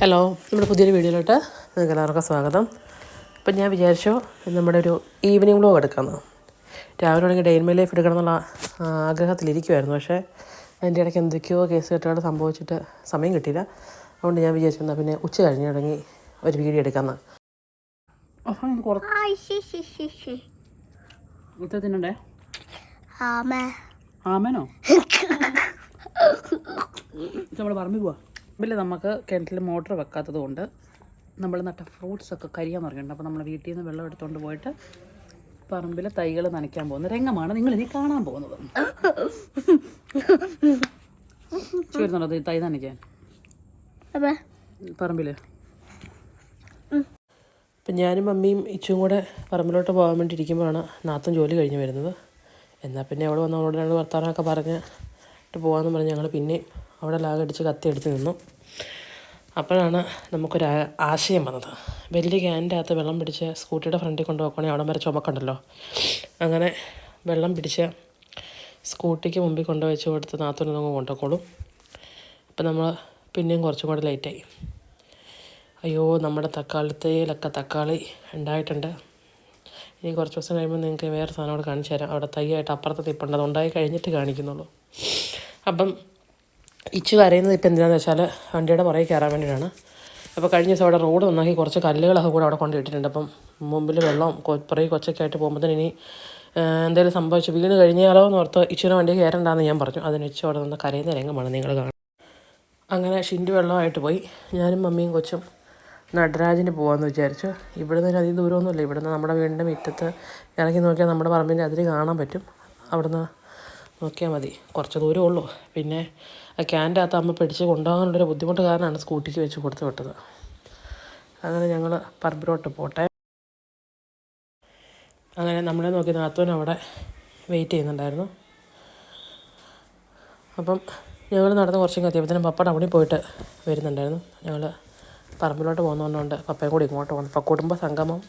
Hello നമ്മുടെ പുതിയൊരു വീഡിയോയിലോട്ട് നിങ്ങൾക്ക് എല്ലാവർക്കും സ്വാഗതം. അപ്പം ഞാൻ വിചാരിച്ചു നമ്മുടെ ഒരു ഈവനിങ് വ്ലോഗ് എടുക്കാമെന്ന് രാവിലെ തുടങ്ങി ഡെയിൻ മൈ ലൈഫ് എടുക്കണം എന്നുള്ള ആഗ്രഹത്തിലിരിക്കുമായിരുന്നു പക്ഷേ അതിന്റെ ഇടയ്ക്ക് എന്തൊക്കെയോ കേസ് കെട്ടുകൾ സംഭവിച്ചിട്ട് സമയം കിട്ടിയില്ല. അതുകൊണ്ട് ഞാൻ വിചാരിച്ചു എന്നാൽ പിന്നെ ഉച്ച കഴിഞ്ഞ് തുടങ്ങി ഒരു വീഡിയോ എടുക്കാമെന്ന്. ആമേനോ? നമ്മൾ പറമ്പിൽ പോവാ. പിന്നെ നമുക്ക് കിണറ്റിൽ മോട്ടർ വെക്കാത്തത് കൊണ്ട് നമ്മൾ നട്ട ഫ്രൂട്ട്സ് ഒക്കെ കരിയാൻ തുടങ്ങിയിട്ടുണ്ട് അപ്പോൾ നമ്മൾ വീട്ടിൽ നിന്ന് വെള്ളം എടുത്തുകൊണ്ട് പോയിട്ട് പറമ്പിലെ തൈകൾ നനയ്ക്കാൻ പോകുന്ന രംഗമാണ് നിങ്ങൾ ഇനി കാണാൻ പോകുന്നത്. ഈ തൈ നനയ്ക്കാൻ. പറമ്പിൽ അപ്പം ഞാനും മമ്മിയും ഇച്ചും കൂടെ പറമ്പിലോട്ട് പോകാൻ വേണ്ടി ഇരിക്കുമ്പോഴാണ് നാത്തും ജോലി കഴിഞ്ഞ് വരുന്നത്. എന്നാൽ പിന്നെ അവിടെ വന്ന് അവളോട് രണ്ട് വർത്തമാനമൊക്കെ പറഞ്ഞ് ട്ട് പോകാമെന്ന് പറഞ്ഞ് ഞങ്ങൾ പിന്നെയും അവിടെ ലാഗടിച്ച് കത്തി അടിച്ച് നിന്നു. അപ്പോഴാണ് നമുക്കൊരു ആശയം വന്നത്. വലിയ ക്യാനിന്റെ അകത്ത് വെള്ളം പിടിച്ച് സ്കൂട്ടിയുടെ ഫ്രണ്ടിൽ കൊണ്ടുപോക്കണേ അവിടം വരെ ചുമക്കണ്ടല്ലോ. അങ്ങനെ വെള്ളം പിടിച്ച് സ്കൂട്ടിക്ക് മുമ്പിൽ കൊണ്ടു വെച്ച് കൊടുത്ത് നാത്തൂനൊന്നും കൊണ്ടുപോയിക്കോളും. അപ്പം നമ്മൾ പിന്നെയും കുറച്ചും കൂടെ ലേറ്റായി. അയ്യോ നമ്മുടെ തക്കാളിത്തേലൊക്കെ തക്കാളി ഉണ്ടായിട്ടുണ്ട്. ഇനി കുറച്ച് ദിവസം കഴിയുമ്പോൾ നിങ്ങൾക്ക് വേറെ സാധനം കൂടെ കാണിച്ചു തരാം. അവിടെ തൈയായിട്ട് അപ്പുറത്ത് തിപ്പുണ്ട്. അതുണ്ടായി കഴിഞ്ഞിട്ട് കാണിക്കുന്നുള്ളൂ. അപ്പം ഇച്ചു കരയുന്നത് ഇപ്പം എന്തിനാന്ന് വെച്ചാൽ വണ്ടിയുടെ പുറകെ കയറാൻ വേണ്ടിയിട്ടാണ് അപ്പോൾ കഴിഞ്ഞ ദിവസം അവിടെ റോഡ് നന്നാക്കി കുറച്ച് കല്ലുകളൊക്കെ കൂടെ അവിടെ കൊണ്ട് ഇട്ടിട്ടുണ്ട് അപ്പം മുമ്പിൽ വെള്ളം പുറകെ കൊച്ചൊക്കെ ആയിട്ട് പോകുമ്പോൾ ഇനി എന്തെങ്കിലും സംഭവിച്ചു വീണ് കഴിഞ്ഞാലോ എന്ന് ഓർത്ത് ഇച്ചിരി വണ്ടി കയറണ്ടെന്ന് ഞാൻ പറഞ്ഞു. അതിന് ഇച്ചു അവിടെ നിന്ന് കരയുന്ന രംഗമാണ് നിങ്ങൾ കാണുന്നത്. അങ്ങനെ ഷിൻഡ് വെള്ളമായിട്ട് പോയി. ഞാനും മമ്മിയും കൊച്ചും നടരാജിന് പോകാമെന്ന് വിചാരിച്ചു. ഇവിടെ നിന്ന് അധികം ദൂരമൊന്നുമില്ല ഇവിടെ നിന്ന് നമ്മുടെ വീടിന്റെ മുറ്റത്ത് ഇറങ്ങി നോക്കിയാൽ നമ്മുടെ പറമ്പിന്റെ അതിൽ കാണാൻ പറ്റും. അവിടുന്ന് നോക്കിയാൽ മതി. കുറച്ച് ദൂരമേ ഉള്ളൂ. പിന്നെ ആ ക്യാന്റെ അകത്ത് അമ്മ പിടിച്ച് കൊണ്ടുപോകാനുള്ളൊരു ബുദ്ധിമുട്ട് കാരണമാണ് സ്കൂട്ടിക്ക് വെച്ച് കൊടുത്ത് വിട്ടത്. അങ്ങനെ ഞങ്ങൾ പറമ്പിലോട്ട് പോട്ടെ. അങ്ങനെ നമ്മളെ നോക്കി നാത്തോൻ അവിടെ വെയിറ്റ് ചെയ്യുന്നുണ്ടായിരുന്നു. അപ്പം ഞങ്ങൾ നടന്ന് കുറച്ചും കത്തിയപ്പോഴത്തേനും പപ്പയുടെ അവിടെ പോയിട്ട് വരുന്നുണ്ടായിരുന്നു. ഞങ്ങൾ പറമ്പിലോട്ട് പോകുന്നതുകൊണ്ട് പപ്പയും കൂടി ഇങ്ങോട്ട് പോകുന്നു അപ്പം കുടുംബ സംഗമം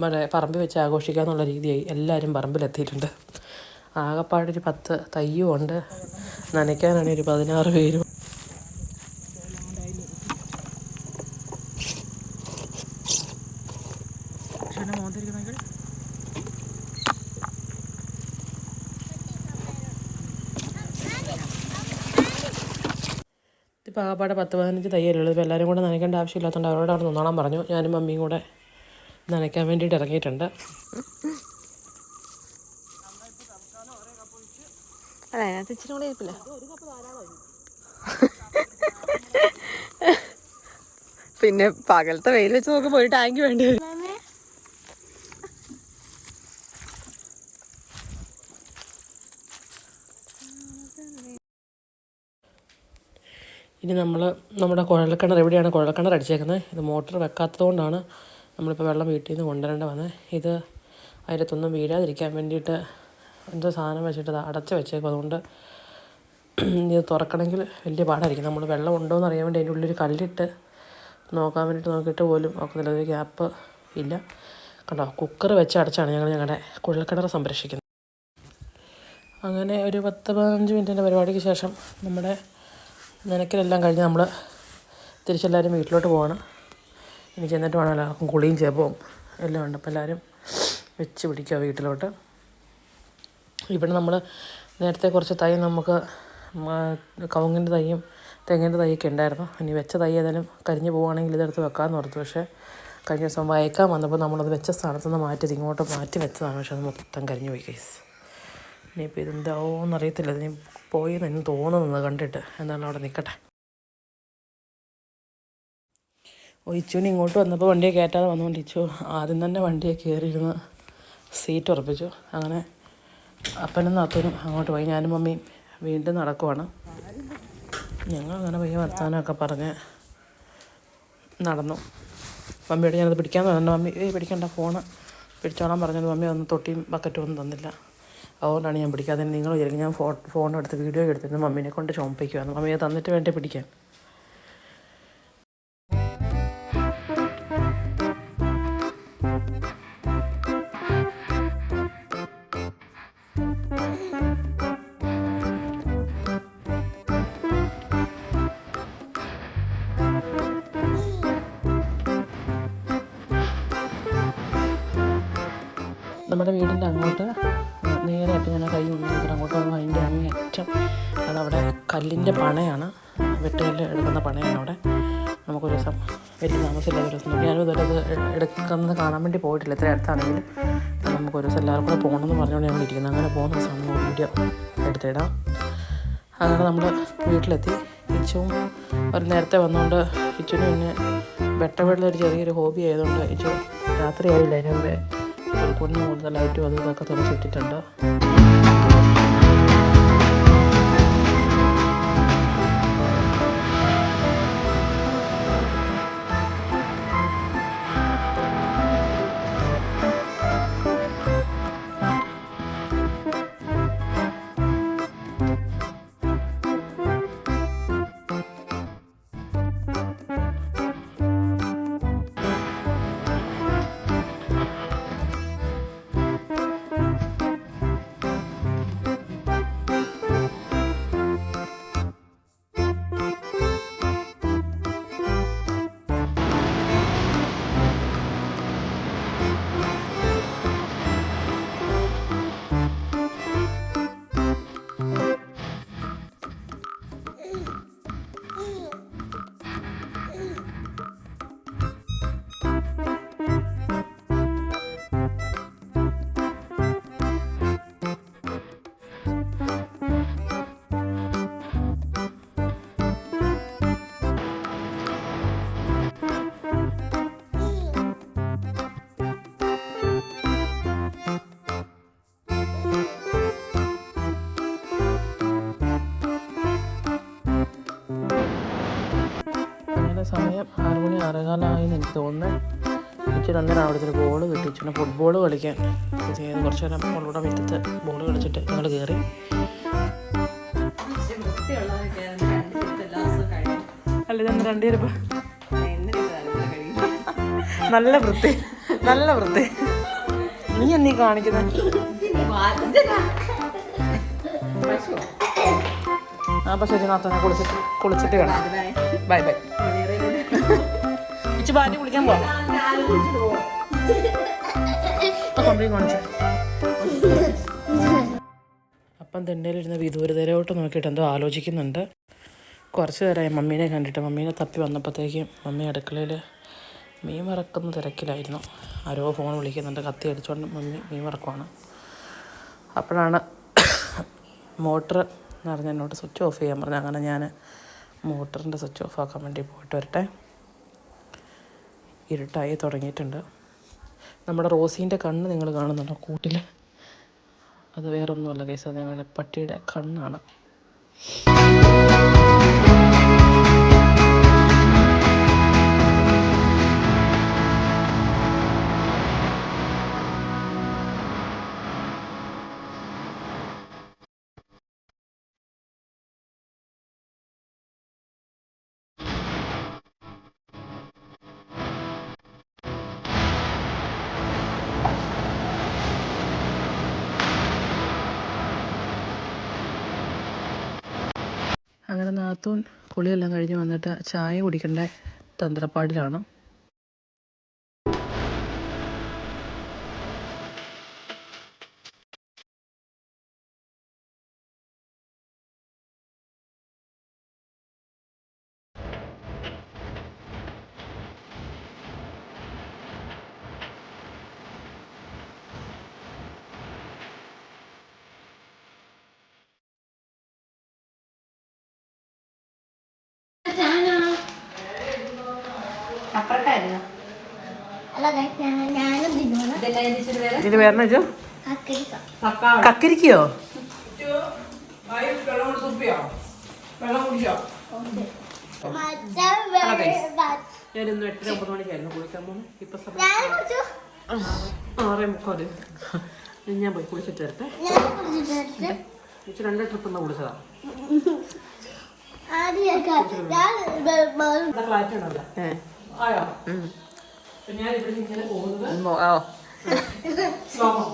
മറ്റേ പറമ്പിൽ വെച്ച് ആഘോഷിക്കാന്നുള്ള രീതിയായി എല്ലാവരും പറമ്പിലെത്തിയിട്ടുണ്ട്. ആകപ്പാടൊരു പത്ത് തയ്യും ഉണ്ട്. നനയ്ക്കാനാണ് ഒരു പതിനാറ് പേരും. ഇപ്പോൾ ആകപ്പാടെ പത്ത് പതിനഞ്ച് തയ്യലുള്ളത് ഇപ്പോൾ എല്ലാവരും കൂടെ നനയ്ക്കേണ്ട ആവശ്യമില്ലാത്തതുകൊണ്ട് അവരോട് അവിടെ നിന്നോളാൻ പറഞ്ഞു. ഞാനും മമ്മിയും കൂടെ നനയ്ക്കാൻ വേണ്ടിയിട്ട് ഇറങ്ങിയിട്ടുണ്ട്. അല്ല അതിനകത്ത് ഇച്ചിരി കൂടെ ഇരിപ്പില്ല. പിന്നെ പകലത്തെ വെയിൽ വെച്ച് നോക്കുമ്പോൾ ഒരു ടാങ്ക് വേണ്ടി വരും. ഇനി നമ്മൾ നമ്മുടെ കുഴൽക്കിണർ എവിടെയാണ് കുഴൽക്കിണർ അടിച്ചേക്കുന്നത്? ഇത് മോട്ടർ വെക്കാത്തത് കൊണ്ടാണ് നമ്മളിപ്പോൾ വെള്ളം വീട്ടിൽ നിന്ന് കൊണ്ടുവരേണ്ട വന്നത് ഇത് അതിനകത്തൊന്നും വീഴാതിരിക്കാൻ വേണ്ടിയിട്ട് എന്തോ സാധനം വെച്ചിട്ട് അടച്ച് വെച്ചേക്കും. അതുകൊണ്ട് ഇത് തുറക്കണമെങ്കിൽ വലിയ പാടായിരിക്കും. നമ്മൾ വെള്ളം ഉണ്ടോ എന്ന് അറിയാൻ വേണ്ടി അതിന്റെ ഉള്ളിൽ കല്ലിട്ട് നോക്കാൻ വേണ്ടിയിട്ട് നോക്കിയിട്ട് പോലും നോക്കുന്നില്ല. ഒരു ഗ്യാപ്പ് ഇല്ല. കണ്ടോ കുക്കർ വെച്ച് അടച്ചാണ് ഞങ്ങൾ ഞങ്ങളുടെ കുഴൽക്കിണർ സംരക്ഷിക്കുന്നത്. അങ്ങനെ ഒരു പത്ത് പതിനഞ്ച് മിനിറ്റിന്റെ പരിപാടിക്ക് ശേഷം നമ്മുടെ നിനക്കിലെല്ലാം കഴിഞ്ഞ് നമ്മൾ തിരിച്ചെല്ലാവരും വീട്ടിലോട്ട് പോകണം ഇനി ചെന്നിട്ട് വേണം എല്ലാവർക്കും കുളിയും ചേപ്പവും എല്ലാം ഉണ്ട്. അപ്പോൾ എല്ലാവരും വെച്ച് പിടിക്കുക വീട്ടിലോട്ട്. ഇവിടെ നമ്മൾ നേരത്തെ കുറച്ച് തൈ നമുക്ക് കവുങ്ങിന്റെ തൈയും തെങ്ങിന്റെ തൈയൊക്കെ ഉണ്ടായിരുന്നു. ഇനി വെച്ച തൈ ഏതായാലും കരിഞ്ഞു പോവുകയാണെങ്കിൽ ഇതെടുത്ത് വെക്കാമെന്ന് ഓർത്തു. പക്ഷേ കഴിഞ്ഞ ദിവസം വയക്കാൻ വന്നപ്പോൾ നമ്മളത് വെച്ച സ്ഥാനത്ത് നിന്ന് മാറ്റി ഇങ്ങോട്ട് മാറ്റി വെച്ചതാണ്. പക്ഷേ അത് മൊത്തം കരിഞ്ഞു പോയി കേസ് ഇനിയിപ്പോൾ ഇതെന്താവോന്ന് അറിയത്തില്ല. ഇനി പോയി എന്ന് തോന്നുന്നത് കണ്ടിട്ട് എന്താണ് അവിടെ നിൽക്കട്ടെ. ഓ ഇച്ചുവിന് ഇങ്ങോട്ട് വന്നപ്പോൾ വണ്ടിയെ കയറ്റാതെ വന്നുകൊണ്ട് ഇച്ചു ആദ്യം തന്നെ വണ്ടിയെ കയറിയിരുന്ന് സീറ്റ് ഉറപ്പിച്ചു. അങ്ങനെ അപ്പനും നാത്തനും അങ്ങോട്ട് പോയി. ഞാനും മമ്മിയും വീണ്ടും നടക്കുവാണ്. ഞങ്ങൾ അങ്ങനെ പയ്യ വർത്താനമൊക്കെ പറഞ്ഞ് നടന്നു. മമ്മിയോട് ഞാനത് പിടിക്കാമെന്ന് പറഞ്ഞു. മമ്മി ഏയ് പിടിക്കണ്ട ഫോണ് പിടിച്ചോളാൻ പറഞ്ഞത് മമ്മി ഒന്ന് തൊട്ടിയും ബക്കറ്റും ഒന്നും തന്നില്ല. അതുകൊണ്ടാണ് ഞാൻ പിടിക്കാതെ നിങ്ങൾ വിചാരിക്കും ഞാൻ ഫോ ഫോണെടുത്ത് വീഡിയോ എടുത്തിരുന്നു മമ്മീനെ കൊണ്ട് ചോമ്പിക്കുവാണ് മമ്മിയെ തന്നിട്ട് വേണ്ടേ പിടിക്കാൻ? നമ്മുടെ വീടിന്റെ അങ്ങോട്ട് നേരെയായിട്ട് ഞാൻ കൈ അങ്ങോട്ട് പോകുമ്പോൾ അതിന്റെ അങ്ങേറ്റം അതവിടെ കല്ലിന്റെ പണയാണ്. വെട്ടുകല്ല് എടുക്കുന്ന പണയാണ് അവിടെ. നമുക്കൊരു ദിവസം വലിയ താമസമില്ല ഒരു ദിവസം. ഞാനും ഇതുവരെ അത് എടുക്കുന്നത് കാണാൻ വേണ്ടി പോയിട്ടില്ല. ഇത്ര അടുത്താണെങ്കിലും. നമുക്കൊരു ദിവസം എല്ലാവരും കൂടെ പോകണമെന്ന് പറഞ്ഞുകൊണ്ട് ഞാൻ ഇരിക്കുന്നത് അങ്ങനെ പോകുന്ന ദിവസം നമ്മൾ വീഡിയോ എടുത്തിടാം. അങ്ങനെ നമ്മൾ വീട്ടിലെത്തി. ഇച്ചും ഒരു നേരത്തെ വന്നുകൊണ്ട് ഇച്ചുവിന് പിന്നെ വെട്ടവെള്ളം ഒരു ചെറിയൊരു ഹോബി ആയതുകൊണ്ട് ഇച്ചു രാത്രി ആയില്ല അതിന് മുമ്പേ കൂടുതൽ കൂടുതലായിട്ടും അതും ഇതൊക്കെ തുറച്ചിട്ടിട്ടുണ്ട് സമയം ആറ് മണി ആറേകാലായി എനിക്ക് തോന്നുന്നത് എനിക്ക് അന്നേരം അവിടെ ഒരു ബോൾ കിട്ടി. ഇച്ചിരി ഫുട്ബോൾ കളിക്കാൻ. കുറച്ച് നേരം അവളുടെ മുറ്റത്ത് ബോൾ കളിച്ചിട്ട് ഞങ്ങൾ കയറി അല്ല ഇതെന്ന് രണ്ടുപേരും നല്ല വൃത്തി. നല്ല വൃത്തി. നീ എന്നീ കാണിക്കുന്നത് ആ പക്ഷേ ഞാൻ കുളിച്ചിട്ട് കുളിച്ചിട്ട് കാണാം ബൈ ബൈ. ഇച്ച് പാറ്റി കുളിക്കാൻ പോവാം. അപ്പം തിണ്ടയിലിരുന്ന് വിദൂരതയിലോട്ട് നോക്കിയിട്ട് എന്തോ ആലോചിക്കുന്നുണ്ട്. കുറച്ച് നേരമായി മമ്മീനെ കണ്ടിട്ട് മമ്മീനെ തപ്പി വന്നപ്പോഴത്തേക്കും മമ്മി അടുക്കളയിൽ മീൻ വറക്കുന്ന തിരക്കിലായിരുന്നു. ആരോ ഫോൺ വിളിക്കുന്നുണ്ട് കത്തി അടിച്ചുകൊണ്ട് മമ്മി മീൻ വറക്കുവാണ്. അപ്പോഴാണ് മോട്ടർ എന്ന് പറഞ്ഞ് എന്നോട് സ്വിച്ച് ഓഫ് ചെയ്യാൻ പറഞ്ഞു അങ്ങനെ ഞാൻ മോട്ടറിന്റെ സ്വിച്ച് ഓഫ് ആക്കാൻ വേണ്ടി പോയിട്ട് വരട്ടെ. ഇരുട്ടായി തുടങ്ങിയിട്ടുണ്ട്. നമ്മുടെ റോസീന്റെ കണ്ണ് നിങ്ങൾ കാണുന്നുണ്ടോ? കൂട്ടിൽ. അത് വേറൊന്നുമല്ല കേസ് അത് ഞങ്ങളുടെ പട്ടിയുടെ കണ്ണാണ്. നാത്തൂൻ കുളിയെല്ലാം കഴിഞ്ഞ് വന്നിട്ട് ചായ കുടിക്കേണ്ട തന്ത്രപ്പാടിലാണ്. വെച്ചോ കക്കരിക്ക. കക്കരിക്കയോ? മച്ചാൻ വേറെ ബാ- ഞാനിന്ന് എട്ടര ഒമ്പത് മണിക്കായിരുന്നു കുളിക്കാൻ പോകുന്നത് ഇപ്പം സമയം ഞാനും കുടിച്ചു. ആറേ മുക്കാൽ. ഞാൻ പോയി കുളിച്ചിട്ട് വരട്ടെ. രണ്ട് ട്രിപ്പ് എന്നാ കുളിച്ചതാ. ആദ്യമൊക്കെ ഞാൻ ആയോ? ഞാൻ ഇവിടെ ഇങ്ങനെ പോകുന്നത് ഓ. സ്ലോമോ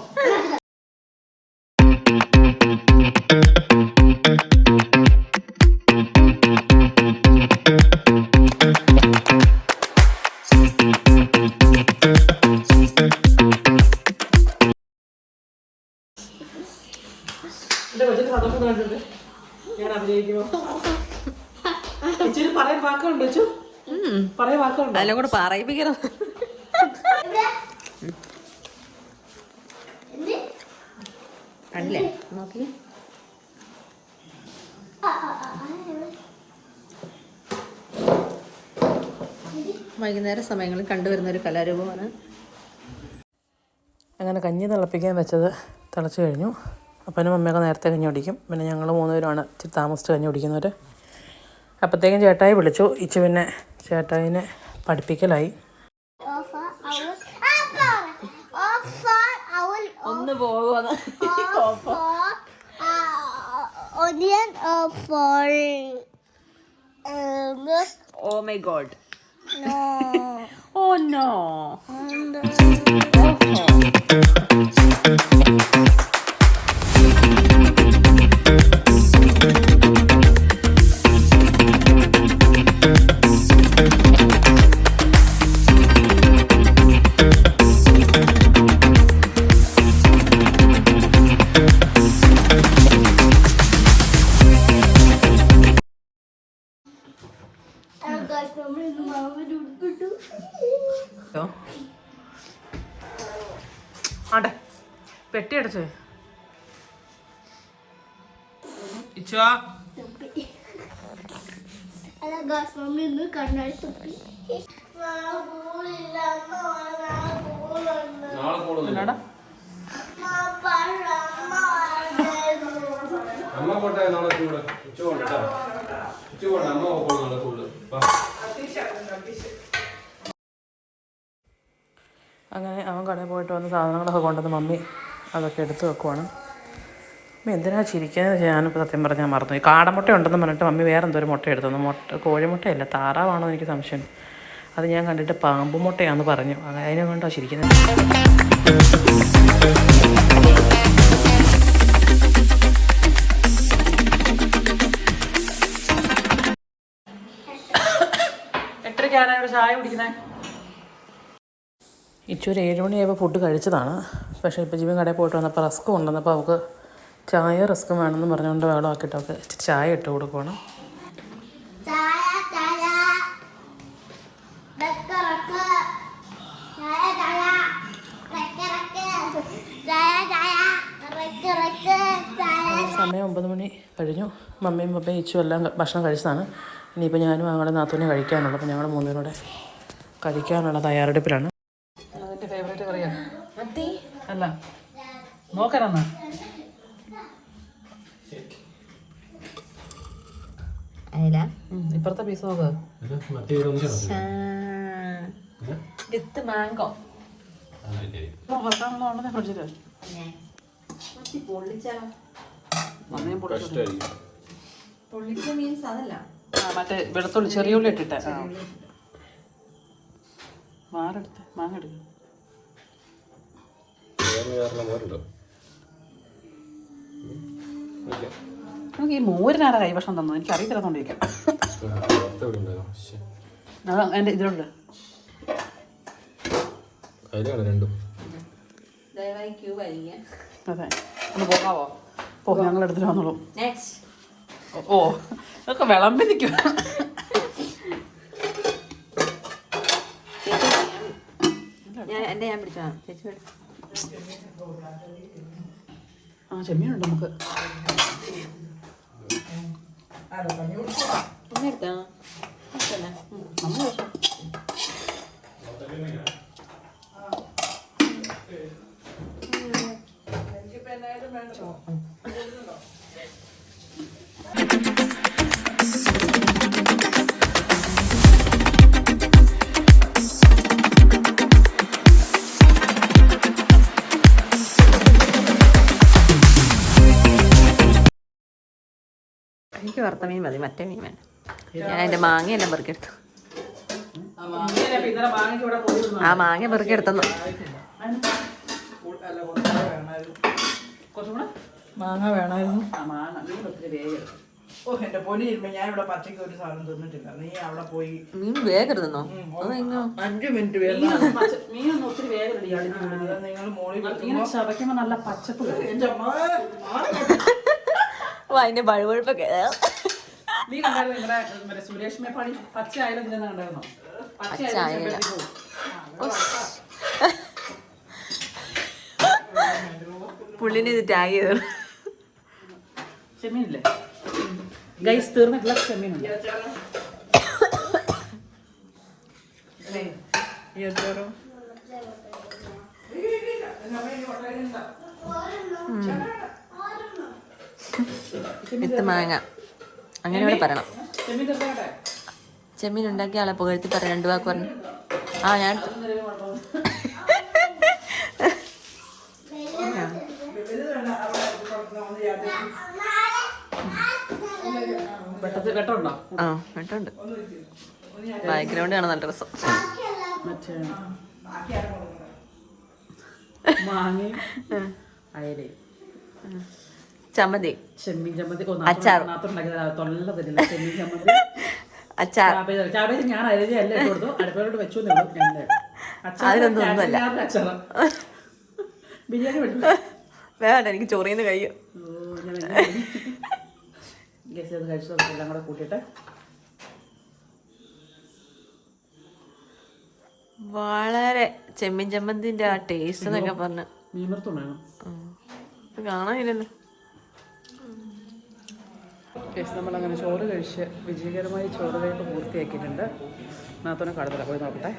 എന്റെ കൊച്ചിന് സന്തോഷം തോന്നിട്ടുണ്ട് ഞാൻ അഭിനയിക്കുമോ ഇച്ചിരി പറയാൻ വാക്കുണ്ടോ ചു അതിനെ കൂടെ പറയിപ്പിക്കണം. കണ്ടില്ലേ? നോക്കി. വൈകുന്നേര സമയങ്ങളിൽ കണ്ടുവരുന്ന ഒരു കലാരൂപമാണ്. അങ്ങനെ കഞ്ഞി തിളപ്പിക്കാൻ വെച്ചത് തിളച്ച് കഴിഞ്ഞു. അപ്പനും അമ്മയൊക്കെ നേരത്തെ കഞ്ഞി കുടിക്കും. പിന്നെ ഞങ്ങൾ മൂന്നുപേരുമാണ് ഇച്ചിരി താമസിച്ച് കഞ്ഞി കുടിക്കുന്നവർ അപ്പോഴത്തേക്കും ചേട്ടായി വിളിച്ചു. ഇച്ച് പിന്നെ ചേട്ടായിനെ പഠിപ്പിക്കലായി. ഒന്ന് പോകുവാണ് oh my god. Oh no. ഇന്ന് കണ്ണാടി തുപ്പി അമ്മ പോട്ടെ നാളെ സ്കൂൾ ഉച്ച കൊണ്ടാ ഉച്ച കൊണ്ട് അമ്മ പോകും നാളെ സ്കൂൾ. അങ്ങനെ അവൻ കടയിൽ പോയിട്ട് വന്ന് സാധനങ്ങളൊക്കെ കൊണ്ടുവന്ന് മമ്മി അതൊക്കെ എടുത്തു വെക്കുവാണ്. മമ്മി എന്തിനാ ചിരിക്കുന്നത് ഞാനിപ്പോൾ സത്യം പറഞ്ഞാൽ മറന്നു കാടമുട്ട ഉണ്ടെന്ന് പറഞ്ഞിട്ട് മമ്മി വേറെ എന്തോ ഒരു മുട്ട എടുത്തു മുട്ട കോഴിമുട്ടയല്ല താറാവാണോ എനിക്ക് സംശയം. അത് ഞാൻ കണ്ടിട്ട് പാമ്പ് മുട്ടയാന്ന് പറഞ്ഞു. അതിനെ കൊണ്ടോ ചിരിക്കുന്നത് എട്ടരയ്ക്കാണ് ഇവിടെ ചായ കുടിക്കുന്നത് ഇച്ചു ഒരു ഏഴ് മണിയായപ്പോൾ ഫുഡ് കഴിച്ചതാണ്. പക്ഷേ ഇപ്പോൾ ജീവൻ കടയിൽ പോയിട്ട് വന്നപ്പോൾ റസ്ക് കൊണ്ടുവന്നപ്പോൾ അവൾക്ക് ചായ റിസ്ക് വേണമെന്ന് പറഞ്ഞുകൊണ്ട് വെള്ളമാക്കിയിട്ട് അവൾക്ക് ഇച്ചിരി ചായ ഇട്ട് കൊടുക്കണം ചായ ചായ. റക്ക റക്ക ചായ ചായ. റക്ക റക്ക ചായ ചായ. റക്ക റക്ക ചായ സമയം ഒമ്പത് മണി കഴിഞ്ഞു. മമ്മിയും പപ്പയും ഇച്ചും എല്ലാം ഭക്ഷണം കഴിച്ചതാണ്. ഇനിയിപ്പോൾ ഞാനും ഞങ്ങളുടെ നാത്തൂനെ കഴിക്കാനുള്ളൂ. അപ്പോൾ ഞങ്ങൾ മൂന്നുപേരുടെ കഴിക്കാനുള്ള തയ്യാറെടുപ്പിലാണ്. അതിന്റെ ഫേവറേറ്റ് കറിയാണ് അല്ല നോക്കാനെന്നാ അയില. ഇപ്പുറത്തെ പീസ് നോക്ക്? വിത്ത് മാങ്കോ മറ്റേ വെളുത്തുള്ളി ചെറിയ ഉള്ളി ഇട്ടിട്ട്. മാറെടുത്ത് മാങ്ങ എടുക്കും. വേറെ വേറെ മോരുണ്ടോ? ഇല്ല. നമുക്ക് ഈ മോരിനാരാ കൈവശം തന്നു എനിക്ക് അറിയത്തില്ലാത്തോണ്ടിരിക്കാം. അത് എന്റെ ഇതിലുണ്ട്. അതെ. ഒന്ന് പോകാവോ? പോ ഞങ്ങൾ എടുത്തിട്ട് വന്നോളൂ. നെക്സ്റ്റ് ഓ ഇതൊക്കെ വിളമ്പി നിൽക്കും ഞാൻ എന്റെ ഞാൻ പിടിച്ചാ ചേച്ചി ആ ചെമ്മീനുണ്ട് നമുക്ക്. ഒന്ന് എടുത്തോ? നമ്മൾ എനിക്ക് വറുത്ത മീൻ മതി മറ്റേ മീൻ വേണ്ട. ഞാൻ അതിന്റെ മാങ്ങയെല്ലാം പെറുക്കിയെടുത്തു ആ മാങ്ങ കൂടെ മാങ്ങ വേണമായിരുന്നു. ആ മാങ്ങ. നീ ഒത്തിരി വേഗം ഓ എന്റെ പൊന്നി ഇരുമ്പ ഞാൻ ഇവിടെ പച്ചയ്ക്ക് ഒരു സാധനം തിന്നിട്ടില്ല. നീ അവിടെ പോയി. മീൻ വേഗരുതെന്നോ അഞ്ചു മിനിറ്റ് വേണം നിങ്ങൾ മോളിൽ ചവയ്ക്കുമ്പോ നല്ല പച്ചപ്പ് വരും എന്റെ അമ്മ ഓ അതിന്റെ വഴുവഴുപ്പൊക്കെ. നീ കണ്ടായിരുന്നു നിങ്ങളുടെ മറ്റേ സുരേഷ് മേപ്പാടി പച്ച കണ്ടായിരുന്നോ? പച്ച ചെമ്പരത്തി. പുള്ളിനെ ഇത് ടാഗ് ചെയ്തു? ചെമ്മീനില്ലേ? ഗൈസ് തീർന്നിട്ടുള്ള ചെമ്മീനുണ്ട്. വിത്ത് മാങ്ങ. അങ്ങനെ ഇവിടെ പറയണം. ചെമ്മീൻ ഉണ്ടാക്കി ഉണ്ടാക്കിയ ആളെ പുകഴ്ത്തി പറ രണ്ടു വാക്ക് പറഞ്ഞു. ആ ഞാൻ വെട്ടമുണ്ടോ ആ കേട്ടുണ്ട് ബാക്ക്ഗ്രൗണ്ട് കാണാൻ നല്ല രസം. മാങ്ങയും അയലയും. ചമ്മന്തി. ചെമ്മീൻ ചമ്മന്തി അച്ചാർ. നാത്തുണ്ടാക്കിയത് തൊല്ല തരില്ല ചെമ്മീൻ ചമ്മന്തി. അച്ചാർ. ഞാൻ കൊടുത്തു. വെച്ചു അച്ചാറ് ബിരിയാണി വേണ്ട എനിക്ക് ചൊറിയുന്ന കഴിയും. ഓ, ഞാൻ ഗസ് ചെയ്ത് കഴിച്ചു എല്ലാം കൂടെ കൂട്ടിയിട്ട്. വളരെ ചെമ്മീൻ ചമ്മന്തിന്റെ ആ ടേസ്റ്റ് എന്നൊക്കെ പറഞ്ഞു. കാണാനില്ലല്ലോ. ഗസ് നമ്മളങ്ങനെ ചോറ് കഴിച്ച് വിജയകരമായി ചോറ് കഴിപ്പ് പൂർത്തിയാക്കിയിട്ടുണ്ട്. നാത്തോനെ കടത്തില്ല പോയി നോക്കട്ടെ.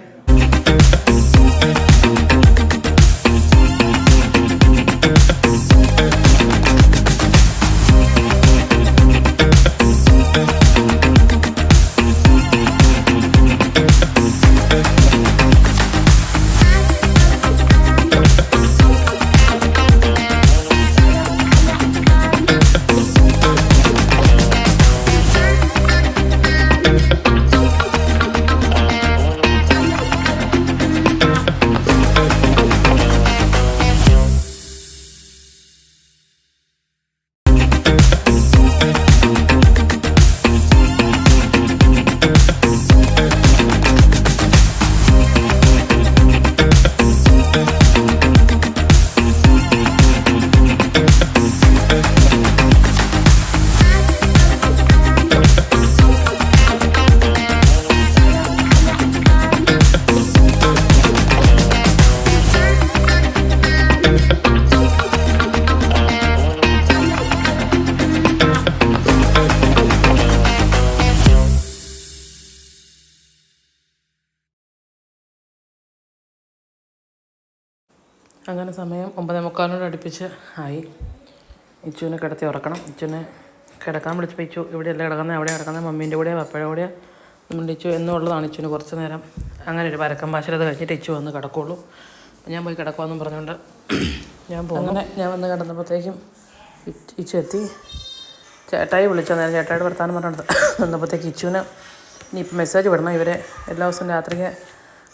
അങ്ങനെ സമയം ഒമ്പതേ മുക്കാലിനോട് അടുപ്പിച്ച് ആയി. ഇച്ചുവിനെ കിടത്തി ഉറക്കണം. ഇച്ചുവിനെ കിടക്കാൻ വിളിച്ചപ്പോൾ ഇച്ചു ഇവിടെയല്ല കിടക്കുന്നത് അവിടെ കിടക്കുന്നത് മമ്മീന്റെ കൂടെയോ പപ്പയുടെ കൂടെയോ. നമ്മുടെ ഇച്ചു എന്നുള്ളതാണ് ഇച്ചുവിന് കുറച്ച് നേരം. അങ്ങനെ ഒരു പരക്കം പാശലത് കഴിഞ്ഞിട്ട് ഇച്ചു വന്ന് കിടക്കുള്ളൂ. ഞാൻ പോയി കിടക്കുമെന്നും പറഞ്ഞുകൊണ്ട് ഞാൻ പോകും അങ്ങനെ ഞാൻ വന്ന് കിടന്നപ്പോഴത്തേക്കും ഇച്ചു എത്തി. ചേട്ടായി വിളിച്ചു നേരം ചേട്ടായിട്ട് വർത്താനം പറഞ്ഞിട്ട് വന്നപ്പോഴത്തേക്ക് ഇച്ചുവിന് ഇനിയിപ്പോൾ മെസ്സേജ് വിടണം. ഇവരെ എല്ലാ ദിവസവും രാത്രിക്ക്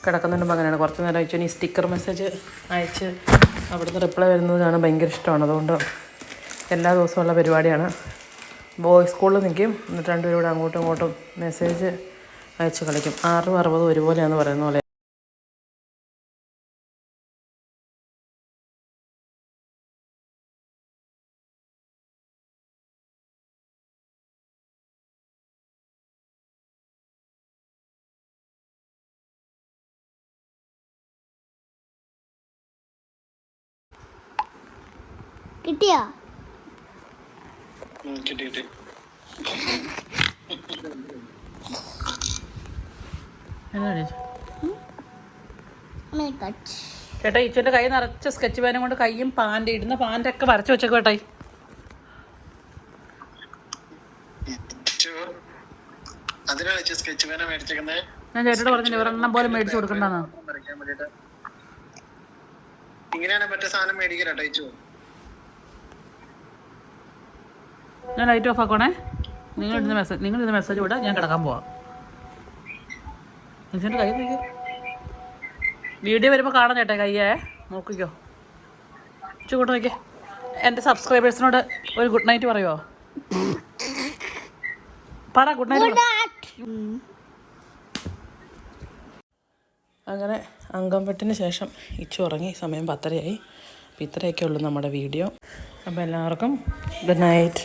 കിടക്കുന്നതിന് അങ്ങനെയാണ്. കുറച്ച് നേരം അയച്ചു. ഇനി സ്റ്റിക്കർ മെസ്സേജ് അയച്ച് അവിടുന്ന് റിപ്ലൈ വരുന്നതാണ് ഭയങ്കര ഇഷ്ടമാണ്. അതുകൊണ്ട് എല്ലാ ദിവസവും ഉള്ള പരിപാടിയാണ്. ബോയ്സ് സ്കൂളിൽ നിൽക്കും. എന്നിട്ട് രണ്ടുപേരും കൂടെ അങ്ങോട്ടും ഇങ്ങോട്ടും മെസ്സേജ് അയച്ച് കളിക്കും. ആറും അറുപതും ഒരുപോലെയാണെന്ന് പറയുന്ന പോലെ. കിട്ടിയോ? മേക്കട്ട് ചേട്ടാ ഈച്ചോന്റെ കൈ നിറച്ച സ്കെച്ച് പേനും കൊണ്ട് കൈയും പാന്റ് ഇടുന്ന പാന്റൊക്കെ വരച്ചു വെച്ചേക്കും മേടിച്ചേക്കുന്നത് ഞാൻ ചേട്ടനോട് പറഞ്ഞില്ല ഒരെണ്ണം പോലെ മേടിച്ചു കൊടുക്കണ്ടെന്നാ. ഇങ്ങനെയാണ് മറ്റേ സാധനം മേടിക്കലോ ഇച്ചു ഞാൻ ലൈറ്റ് ഓഫ് ആക്കണേ നിങ്ങൾ ഇടുന്ന മെസ്സേജ് നിങ്ങൾ ഇടുന്ന മെസ്സേജ് വിടാം ഞാൻ കിടക്കാൻ പോവാം. ചേട്ടന്റെ കൈ വീഡിയോ വരുമ്പോൾ കാണാം ചേട്ടാ കയ്യേ. നോക്കിക്കോ. ചൂട്ട് നോക്കിയേ എന്റെ സബ്സ്ക്രൈബേഴ്സിനോട് ഒരു ഗുഡ് നൈറ്റ് പറയുമോ പറ ഗുഡ് നൈറ്റ് അങ്ങനെ അങ്കംവെട്ടിന് ശേഷം ഇച്ചു ഉറങ്ങി. സമയം പത്തരയായി. അപ്പോൾ ഇത്രയൊക്കെ ഉള്ളൂ നമ്മുടെ വീഡിയോ. അപ്പോൾ എല്ലാവർക്കും ഗുഡ് നൈറ്റ്